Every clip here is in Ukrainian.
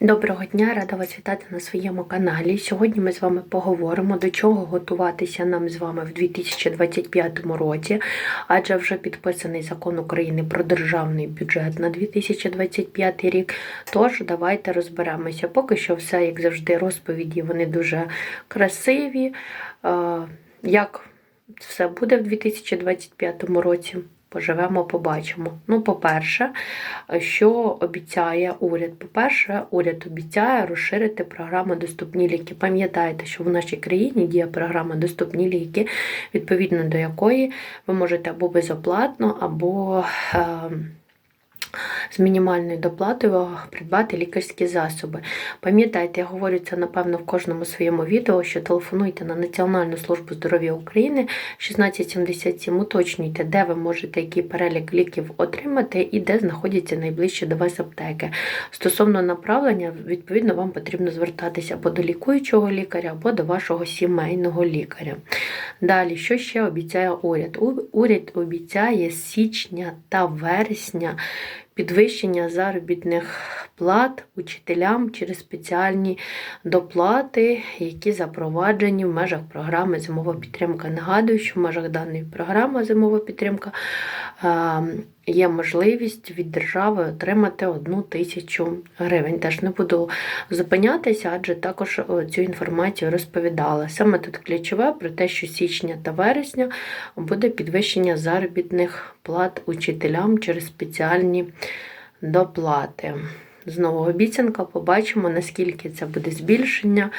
Доброго дня, рада вас вітати на своєму каналі. Сьогодні ми з вами поговоримо, до чого готуватися нам з вами в 2025 році, адже вже підписаний закон України про державний бюджет на 2025 рік. Тож давайте розберемося. Поки що все, як завжди, розповіді вони дуже красиві. Е, Як все буде в 2025 році? Поживемо, побачимо. Ну, по-перше, що обіцяє уряд? По-перше, уряд обіцяє розширити програму Доступні ліки. Пам'ятайте, що в нашій країні діє програма Доступні ліки, відповідно до якої ви можете або безоплатно, або е, з мінімальною доплатою придбати лікарські засоби. Пам'ятайте, я говорю це, напевно, в кожному своєму відео, що телефонуйте на Національну службу здоров'я України 1677, уточнюйте, де ви можете який перелік ліків отримати і де знаходяться найближчі до вас аптеки. Стосовно направлення, відповідно, вам потрібно звертатися або до лікуючого лікаря, або до вашого сімейного лікаря. Далі, що ще обіцяє уряд? Уряд обіцяє з січня та вересня підвищення заробітних плат учителям через спеціальні доплати, які запроваджені в межах програми Зимова підтримка. Нагадую, що в межах даної програми Зимова підтримка е, є можливість від держави отримати одну тисячу гривень. Теж не буду зупинятися, адже також е, цю інформацію розповідала. Саме тут ключове про те, що січня та вересня буде підвищення заробітних плат учителям через спеціальні доплати. Знову обіцянка, побачимо, наскільки це буде збільшення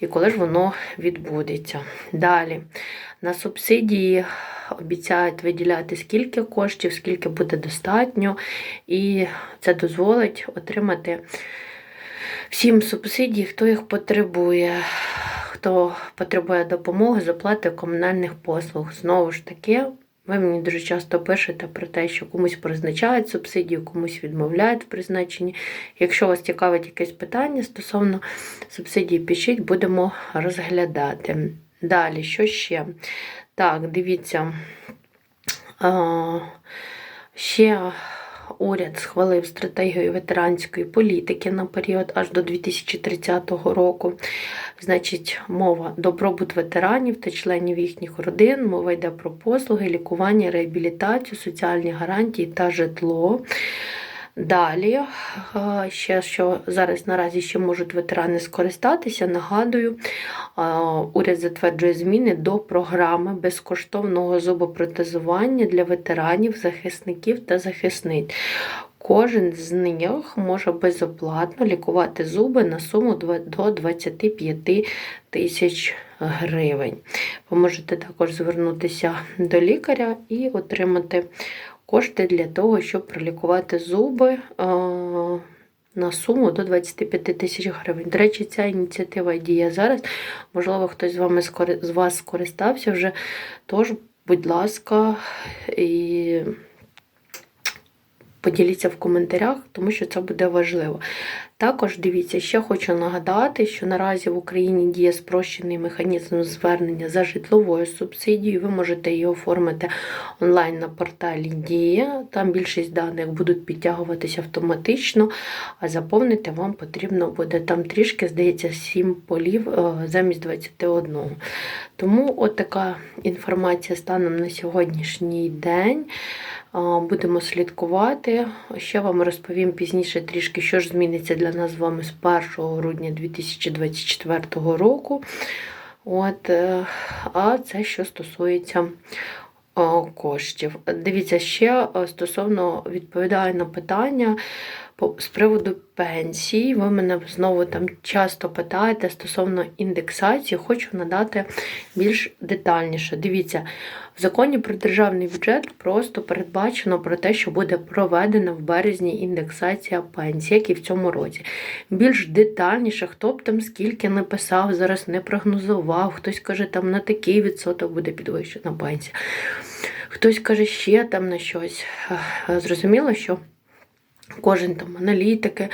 і коли ж воно відбудеться. Далі на субсидії обіцяють виділяти скільки коштів, скільки буде достатньо, і це дозволить отримати всім субсидії, хто їх потребує, хто потребує допомоги з оплати комунальних послуг. Знову ж таки, ви мені дуже часто пишете про те, що комусь призначають субсидію, комусь відмовляють в призначенні. Якщо вас цікавить якесь питання стосовно субсидії, пишіть, будемо розглядати. Далі, що ще? Так, дивіться. Ще уряд схвалив стратегію ветеранської політики на період аж до 2030 року. Значить, мова добробут ветеранів та членів їхніх родин, мова йде про послуги, лікування, реабілітацію, соціальні гарантії та житло. Далі, ще що зараз наразі ще можуть ветерани скористатися, нагадую, уряд затверджує зміни до програми безкоштовного зубопротезування для ветеранів, захисників та захисниць. Кожен з них може безоплатно лікувати зуби на суму до 25 тисяч гривень. Ви можете також звернутися до лікаря і отримати кошти для того, щоб пролікувати зуби е, на суму до 25 тисяч гривень. До речі, ця ініціатива діє зараз. Можливо, хтось з вами з вас скористався вже. Тож, будь ласка, і поділіться в коментарях, тому що це буде важливо. Також дивіться, ще хочу нагадати, що наразі в Україні діє спрощений механізм звернення за житловою субсидією. Ви можете її оформити онлайн на порталі Дія. Там більшість даних будуть підтягуватися автоматично, а заповнити вам потрібно буде там трішки, здається, 7 полів е, замість 21. Тому от така інформація станом на сьогоднішній день. Будемо слідкувати. Ще вам розповім пізніше трішки, що ж зміниться для нас з вами з 1 грудня 2024 року. От, е, а це що стосується коштів. Дивіться, ще е, стосовно відповідаю на питання з приводу пенсій. Ви мене знову там часто питаєте стосовно індексації, хочу надати більш детальніше. Дивіться, в законі про державний бюджет просто передбачено про те, що буде проведена в березні індексація пенсій, як і в цьому році. Більш детальніше, хто б там скільки не писав, зараз не прогнозував, хтось каже, там на такий відсоток буде підвищена пенсія. Хтось каже ще там на щось. Зрозуміло, що Кожен там аналітики,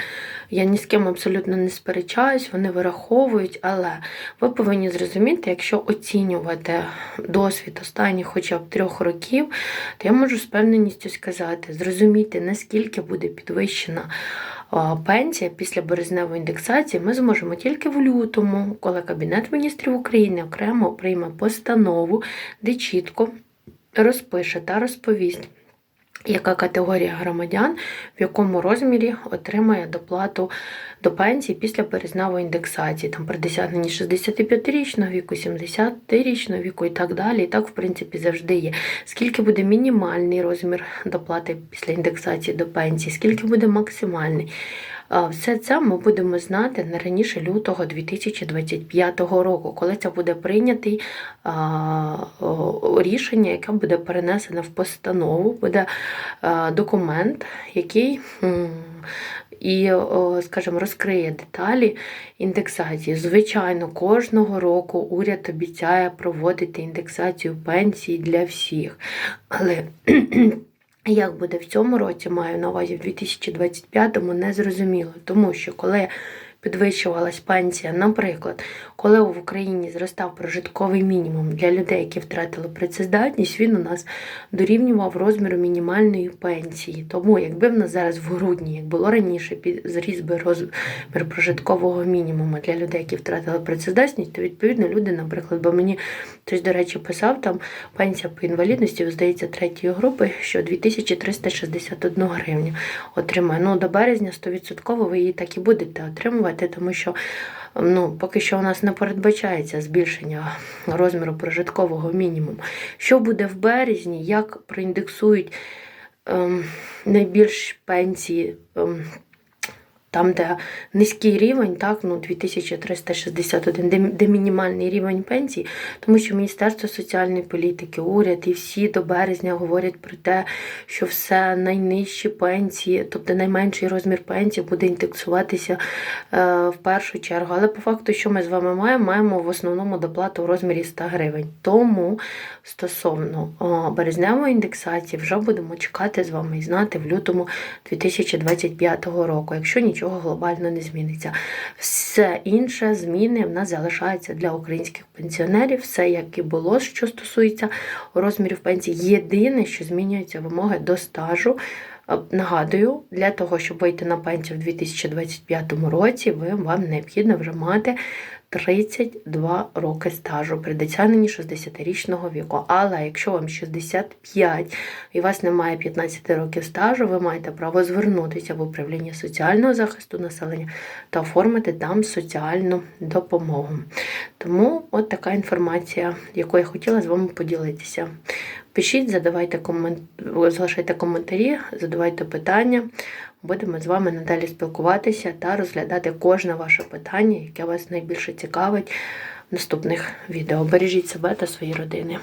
я ні з ким абсолютно не сперечаюсь, вони вираховують, але ви повинні зрозуміти, якщо оцінювати досвід останніх хоча б трьох років, то я можу з певненістю сказати, зрозуміти, наскільки буде підвищена пенсія після березневої індексації, ми зможемо тільки в лютому, коли Кабінет міністрів України окремо прийме постанову, де чітко розпише та розповість яка категорія громадян в якому розмірі отримає доплату до пенсії після перезнавої індексації, там при досягненні 65-річного віку, 70-річного віку і так далі. І так, в принципі, завжди є. Скільки буде мінімальний розмір доплати після індексації до пенсії, скільки буде максимальний. Все це ми будемо знати не раніше лютого 2025 року, коли це буде прийнятий рішення, яке буде перенесено в постанову, буде документ, який і, скажімо, розкриє деталі індексації. Звичайно, кожного року уряд обіцяє проводити індексацію пенсій для всіх. Але як буде в цьому році, маю на увазі в 2025-му, не зрозуміло. Тому що коли підвищувалась пенсія, наприклад, коли в Україні зростав прожитковий мінімум для людей, які втратили працездатність, він у нас дорівнював розміру мінімальної пенсії. Тому, якби в нас зараз в грудні, як було раніше, зріс би розмір прожиткового мінімуму для людей, які втратили працездатність, то відповідно люди, наприклад, бо мені хтось, до речі, писав там пенсія по інвалідності, здається, третьої групи, що 2361 гривню отримає. Ну, до березня 100% ви її так і будете отримувати, тому що ну, поки що у нас не передбачається збільшення розміру прожиткового мінімуму. Що буде в березні, як проіндексують ем, найбільш пенсії? Ем, там, де низький рівень, так, ну 2361, де, де мінімальний рівень пенсії, тому що Міністерство соціальної політики, уряд і всі до березня говорять про те, що все найнижчі пенсії, тобто найменший розмір пенсії буде індексуватися е, в першу чергу. Але по факту, що ми з вами маємо, маємо в основному доплату в розмірі 100 гривень. Тому стосовно о, березневої індексації вже будемо чекати з вами і знати в лютому 2025 року, якщо нічого глобально не зміниться. Все інше зміни в нас залишаються для українських пенсіонерів, все як і було, що стосується розмірів пенсії. Єдине, що змінюються вимоги до стажу. Е, Нагадую, для того, щоб вийти на пенсію в 2025 році, вам необхідно вже мати 32 роки стажу при досягненні 60-річного віку. Але якщо вам 65 і вас немає 15 років стажу, ви маєте право звернутися в управління соціального захисту населення та оформити там соціальну допомогу. Тому от така інформація, яку я хотіла з вами поділитися. Пишіть, задавайте комент... залишайте коментарі, задавайте питання. Будемо з вами надалі спілкуватися та розглядати кожне ваше питання, яке вас найбільше цікавить в наступних відео. Бережіть себе та свої родини.